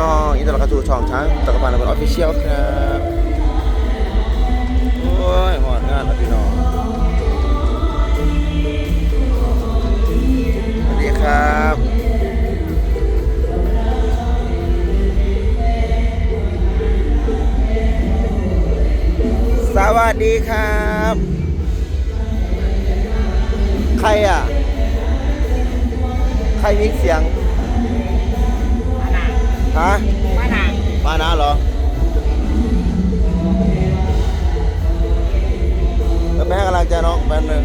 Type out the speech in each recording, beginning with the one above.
น้องอินเตอร์กระทูช่องช้างตะกบาลเป็นออฟฟิเชียลครับโอ้ยหอดงานแล้วพี่น้องสวัสดีครับสวัสดีครับ ใครอะ ใครมิกเสียง ฮะมาหนังปานาเหรอแล้วแม่กำลังใจะน้องแป๊บนึง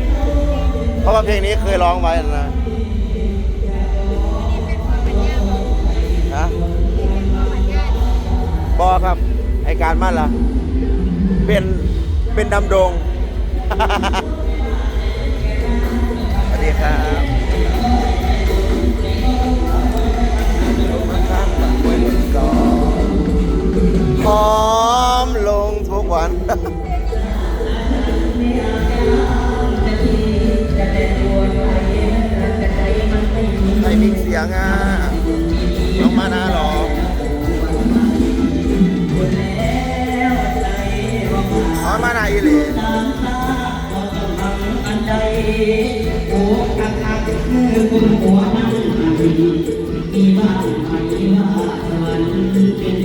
เพราะว่าเพลงนี้เคยร้องไว้นะฮะบอครับไอการมั่นล่ะ เป็นเป็นดำดง ยงอะน้องมานาหรออ๋อมานาอีหลีอันน้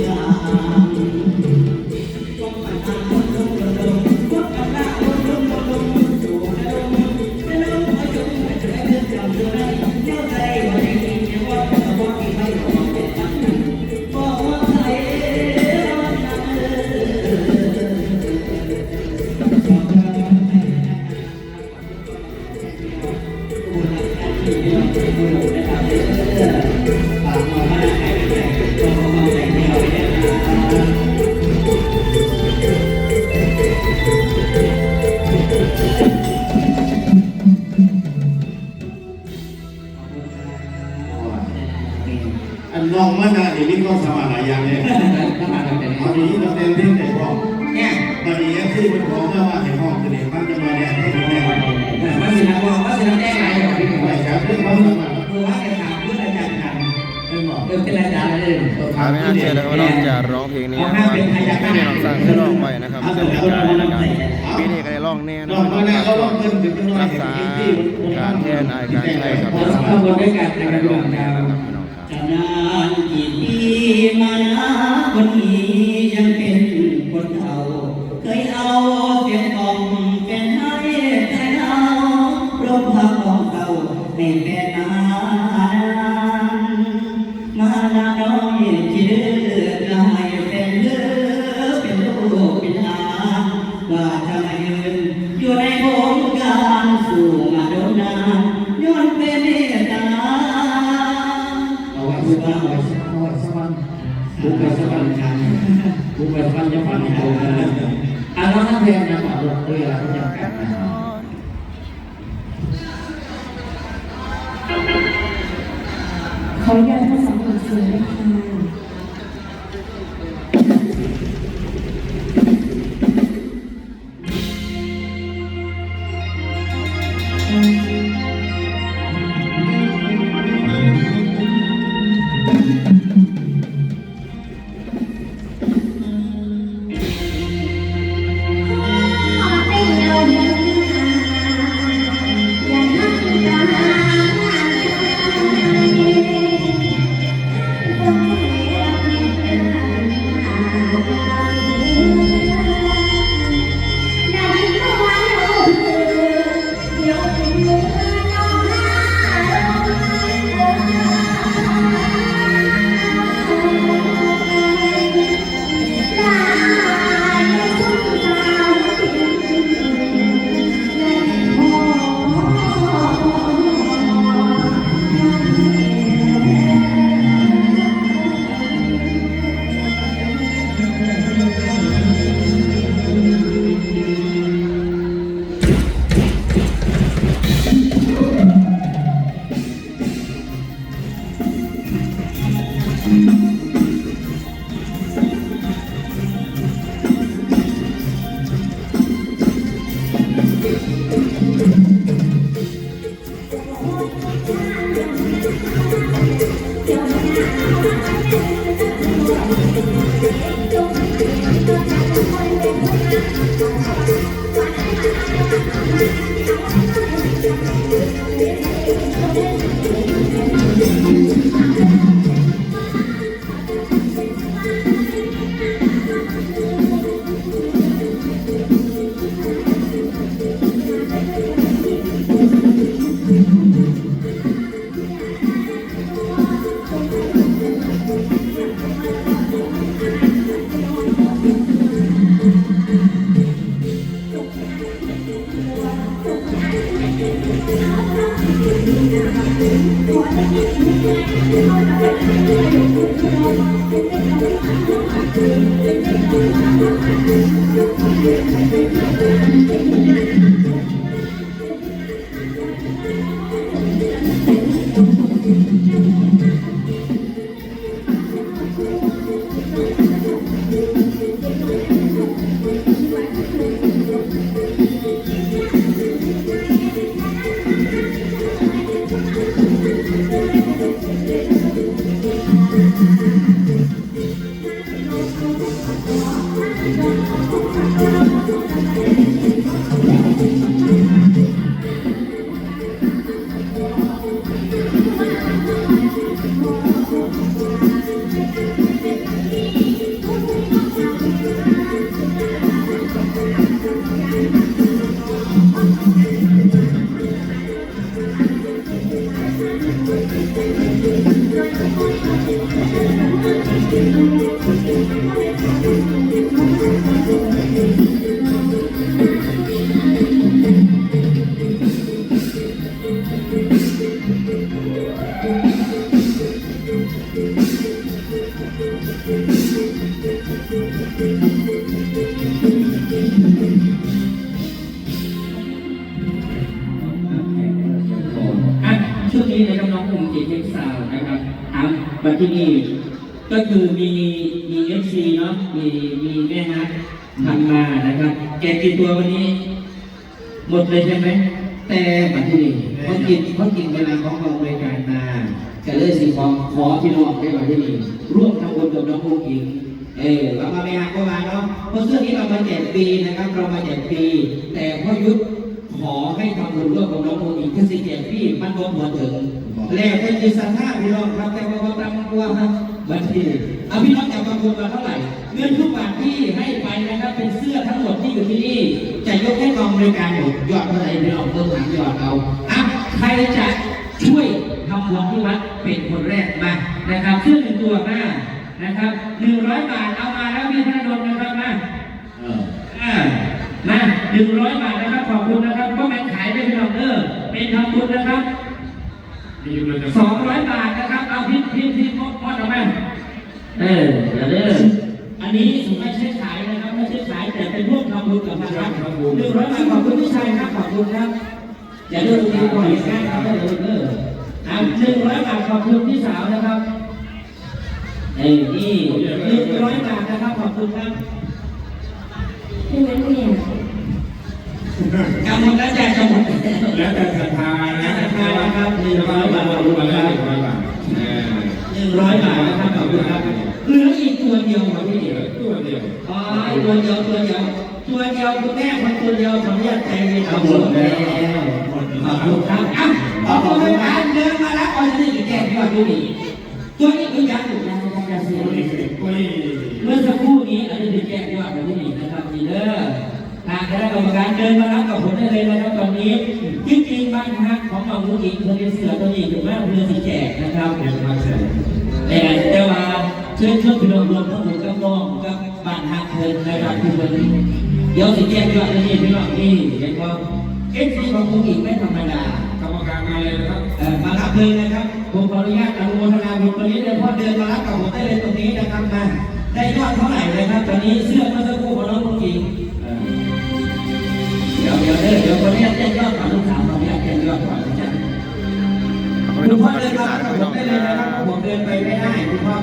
องมานาเดี๋ยวนี้ก็สมัครหลายอย่างเลยตอนนี้เราเต็มที่แต่พ่อเนี่ยตอนนี้ที่เป็นของเมื่อว่าให้ห้องเสน่ห์มันจะมาเนี่ยให้ผมแน่ว่าสินะว่าว่าสินะแจ้งอะไรก่อนพี่หนุ่มไม่ครับเรื่องเขาสมัครคือว่าจะถามเพื่อนอาจารย์กันเป็นบอกเรื่องเป็นอาจารย์เลยครับไม่น่าเชื่อนะครับว่าน้องจะร้องเพลงนี้นะครับว่าไม่ได้น้องสร้างให้ร้องไว้นะครับซึ่งเป็นการในการปีนี้ก็ได้ร้องแน่นะน้คองรับมานาเขาลองเพิ่มถึงจังหวะรักษาการแทนอายการใช้ครับเราสองคนด้วยกันในได้การร้ร้อองงแน่ดาวนะครับพี่ น้องครับจะนานกี่ปีมานาคน ลงเรือเราจะกันนะขออนุญาตทั้งสองคนเสียงด้ค่ะ Thank ช่วงนี้นะครับน้องผมเจเจสาวนะครับอะมาที่นี่ ก็คือมีมีเอฟซีเนาะมีมีแม่ฮักทำมานะครับ แกกินตัววันนี้ หมดเลยใช่ไหมแต่มาที่นี่เขากินเขากินเวลาของกองรายการมาก็เลยสิขอขอที่น้องได้มาที่นี่ร่วมทำบุญกับน้องผู้หญิงเออเรามาไม่ฮักก็มาเนาะเพราะเสื้อนี้เรามาแจกฟรีนะครับ เรามาแจกฟรีแต่พ่อยุทธขอให้ทำบุญร่วมกับน้องโมอีกที่สิเจ็ดพี่มันรวมหัวถึงแล้วเป็นดิสันท่าพี่น้องครับแต่ว่าความตามกลัวครับ บัญชีเอาพี่น้องจะประมูลมาเท่าไหร่เงินทุกบาทที่ให้ไปนะครับเป็นเสื้อทั้งหมดที่อยู่ที่นี่จะยกให้กองบริการหมดยอดเท่าไหร่พี่น้องเพิ่มหลังยอดเอาอะใครจะช่วยทำบุญที่วัดเป็นคนแรกมานะครับเสื้อหนึ่งตัวมานะครับหนึ่งร้อยบาทเอามาแล้วพี่ธนดลนะครับมาเอออ่ามาหนึ่งร้อยบาทนะครับขอบคุณนะครับก็แม่งขายได้เป็นออเดอร์เป็นทำบุญนะครับสองร้อยบาทนะครับ เอาพิมพ์พิมพ์พิมพ์มดมดออกมา เออเดี๋ยวเด้ออันนี้ไม่ใช่ขายนะครับ ไม่ใช่ขายแต่เป็นร่วมทำบุญกับทางวัดหนึ่งร้อยบาทขอบคุณพี่ชายครับขอบคุณครับอย่าเลือกดีกว่าอย่างนั้นครับเด้อเด้ออ่าหนึ่งร้อยบาทขอบคุณพี่สาวนะครับเอ้ยนี่หนึ่งร้อยบาทนะครับขอบคุณครับเป็นนักเรียนกำหนดแล้วแจกกำหนดแล้วแต่ศรัทธานะศรัทธานะครับหนึ่งร้อยบาทขอบคุณครับเออห นึ่งร้อยบาทนะครับขอบคุณครับเหลืออีกตัวเดียวครับพี่ตัวเดียวอ๋อตัวเดียวตัวเดียว ตัวเดียวคุณแม่คนตัวเดียวขออนุญาตใจเย็นครับหมดแล้วขอบคุณครับอะขอบคุณครับเดินมาแล้วเอาจะได้กี่แก้วพี่ว่าดูดิตัวนี้คือยังอยู่ยังยังยังเสียตัวนี้ตัวนี้เมื่อสักครู่นี้อันนี้คือแก้ยอดของที่นี่นะครับมีเด้อทางคณะกรรมการเดินมารับกับผมได้เลยนะครับตอนนี้จริงๆบ้านพักของเราลูกอีกเพื่อนเสือตัวนี้ถึงแม้เพื่อนสีแจกนะครับเดี๋ยวมาเสร็จแต่แต่ว่าเชิญชวนพี่น้องรวมทั้งหมดกับน้องกับบ้านพักเพิ่นนะครับทุกคนเดี๋ยวสิแจ้งยอดเลยนี่พี่น้องนี่เห็นว่าเอ็นซีของลูกอีกไม่ธรรมดากรรมการมาเลยนะครับมารับเลยนะครับผมขออนุญาตอนุโมทนาบุญตรงนี้เลยเพราะเดินมารับกับผมได้เลยตรงนี้นะครับมาได้ยอดเท่าไหร่เลยครับ ตอนนี้เสื้อเมื่อสักครู่ของน้องผู้หญิงเดี๋ยวเดี๋ยวเดี๋ยวคนนี้แจ้งยอดก่อนลูกสาวคนนี้แจ้งยอดก่อนนะจ๊ะคุณพ่อเดิที่นมาสานกับผมได้เลยนะครับผมเดินไปไม่ได้คุณพ่อ